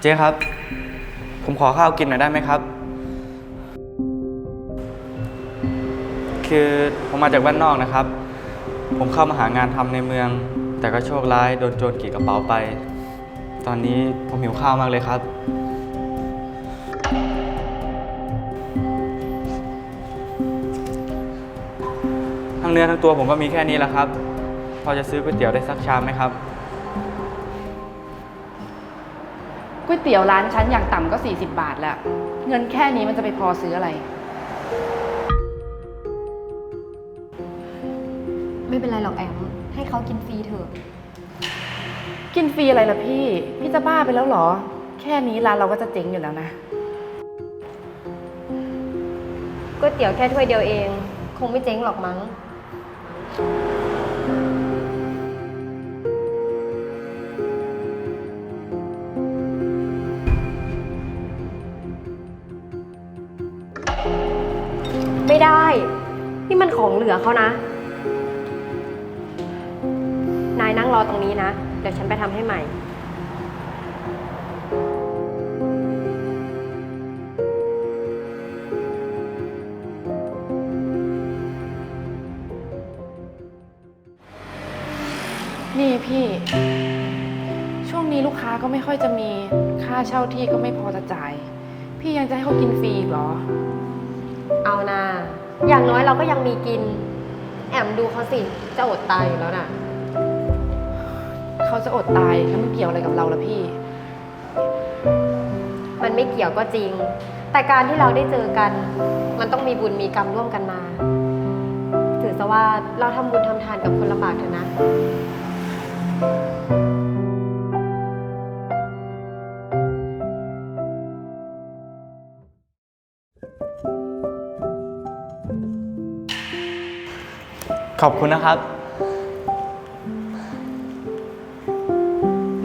เจ๊ครับ ผมขอข้าวกินหน่อยได้ไหมครับ คือผมมาจากบ้านนอกนะครับ ผมเข้ามาหางานทำในเมือง แต่ก็โชคร้ายโดนโจรกรีดกระเป๋าไป ตอนนี้ผมหิวข้าวมากเลยครับ ทั้งเนื้อทั้งตัวผมก็มีแค่นี้แหละครับ พอจะซื้อก๋วยเตี๋ยวได้สักชามไหมครับ ก๋วยเตี๋ยวร้านฉันอย่างต่ำก็ 40 บาทแหละเงินแค่นี้มันจะไปพอซื้ออะไร ไม่เป็นไรหรอกแอม ให้เขากินฟรีเถอะ กินฟรีอะไรล่ะพี่ พี่จะบ้าไปแล้วเหรอ แค่นี้ร้านเราก็จะเจ๊งอยู่แล้วนะ ก๋วยเตี๋ยวแค่ถ้วยเดียวเอง คงไม่เจ๊งหรอกมั้ง ไม่ได้ นี่มันของเหลือเขานะ นายนั่งรอตรงนี้นะ เดี๋ยวฉันไปทำให้ใหม่ นี่พี่ ช่วงนี้ลูกค้าก็ไม่ค่อยจะมี ค่าเช่าที่ก็ไม่พอจะจ่าย พี่ยังจะให้เขากินฟรีอีกเหรอ เอานะอย่างน้อยเราก็ยังมีกิน แอมดูเขาสิจะอดตายอยู่แล้วน่ะ เขาจะอดตายแล้วมันเกี่ยวอะไรกับเราล่ะพี่ มันไม่เกี่ยวก็จริง แต่การที่เราได้เจอกัน มันต้องมีบุญมีกรรมร่วมกันมา ถือซะว่าเราทำบุญทำทานกับคนลำบากเถอะนะ ขอบคุณนะครับ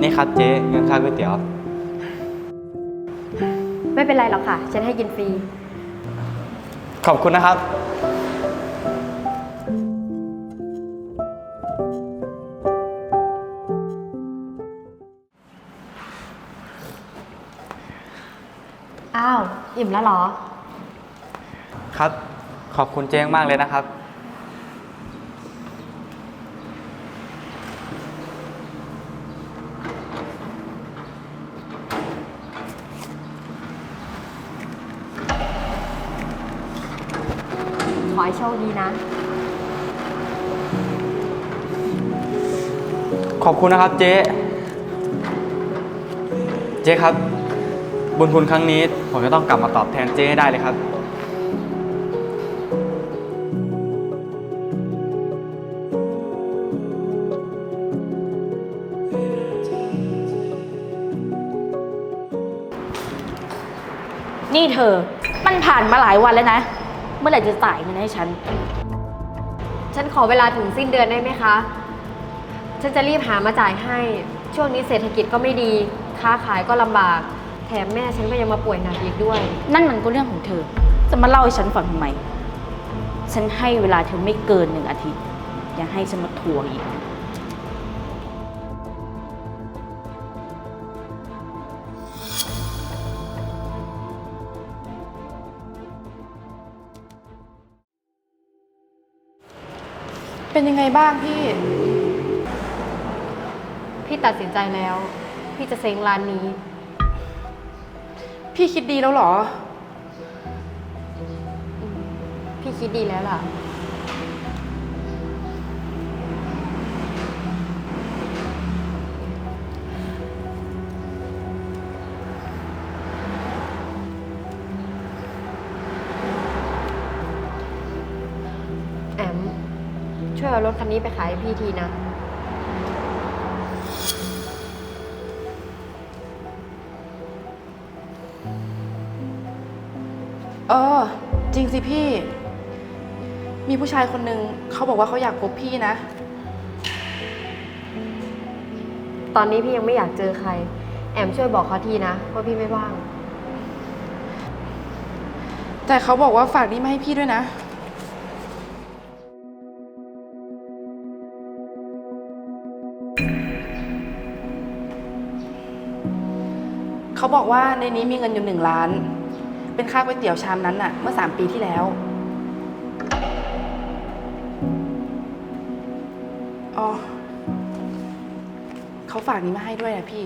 นี่ครับเจ๊เงินค่าก๋วยเตี๋ยว ไม่เป็นไรหรอกค่ะ ฉันให้กินฟรี ขอบคุณนะครับ อ้าว อิ่มแล้วเหรอ ครับ ขอบคุณเจ๊มากเลยนะครับ ขอให้โชคดีนะ ขอบคุณนะครับเจ๊ เจ๊ครับ บุญคุณครั้งนี้ ผมจะต้องกลับมาตอบแทนเจ๊ให้ได้เลยครับ นี่เธอ มันผ่านมาหลายวันแล้วนะ เมื่อไหร่จะจ่ายเงินให้ฉัน ฉันขอเวลาถึงสิ้นเดือนได้ไหมคะ ฉันจะรีบหามาจ่ายให้ ช่วงนี้เศรษฐกิจก็ไม่ดี ค้าขายก็ลำบาก แถมแม่ฉันก็ยังมาป่วยหนักอีกด้วย นั่นมันก็เรื่องของเธอ จะมาเล่าให้ฉันฟังทำไม ฉันให้เวลาเธอไม่เกินหนึ่งอาทิตย์ อย่าให้ฉันมาทวงอีก เป็นยังไงบ้างพี่ พี่ตัดสินใจแล้ว พี่จะเซ้งร้านนี้ พี่คิดดีแล้วเหรอ พี่คิดดีแล้วล่ะ ช่วยเอารถคันนี้ไปขายให้พี่ทีนะ เออ จริงสิพี่ มีผู้ชายคนหนึ่งเขาบอกว่าเขาอยากพบพี่นะ ตอนนี้พี่ยังไม่อยากเจอใคร แอมช่วยบอกเขาทีนะว่าพี่ไม่ว่าง แต่เขาบอกว่าฝากนี่มาให้พี่ด้วยนะ เขาบอกว่าในนี้มีเงินอยู่หนึ่งล้าน เป็นค่าก๋วยเตี๋ยวชามนั้นน่ะ เมื่อสามปีที่แล้ว อ๋อเขาฝากนี้มาให้ด้วยนะพี่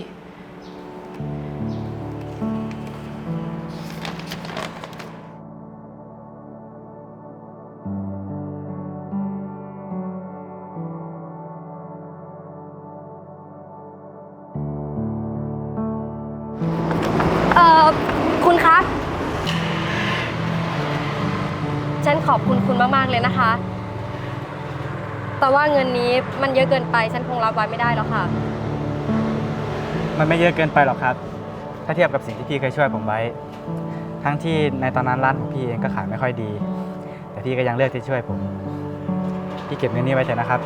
ขอบคุณคุณมากๆเลยนะคะ แต่ว่าเงินนี้มันเยอะเกินไปฉันคงรับไว้ไม่ได้แล้วค่ะ มันไม่เยอะเกินไปหรอกครับ ถ้าเทียบกับสิ่งที่พี่เคยช่วยผมไว้ ทั้งที่ในตอนนั้นร้านของพี่เองก็ขายไม่ค่อยดี แต่พี่ก็ยังเลือกที่ช่วยผม พี่เก็บเงินนี้ไว้เถอะนะครับ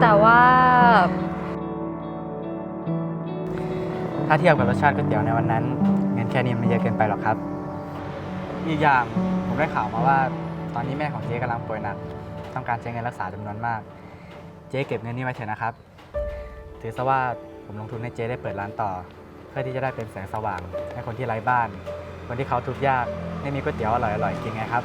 แต่ว่า ถ้าเทียบกับรสชาติก๋วยเตี๋ยวในวันนั้น เงินแค่นี้มันไม่เยอะเกินไปหรอกครับ อีกอย่างผมได้ข่าวมาว่า ตอนนี้แม่ของเจ๊กำลังป่วยหนัก ต้องการใช้เงินรักษาจำนวนมาก เจ๊เก็บเงินนี้ไว้เถอะนะครับ ถือซะว่าผมลงทุนให้เจ๊ได้เปิดร้านต่อ เพื่อที่จะได้เป็นแสงสว่างให้คนที่ไร้บ้าน คนที่เขาทุกข์ยากได้มีก๋วยเตี๋ยวอร่อยๆกินไงครับ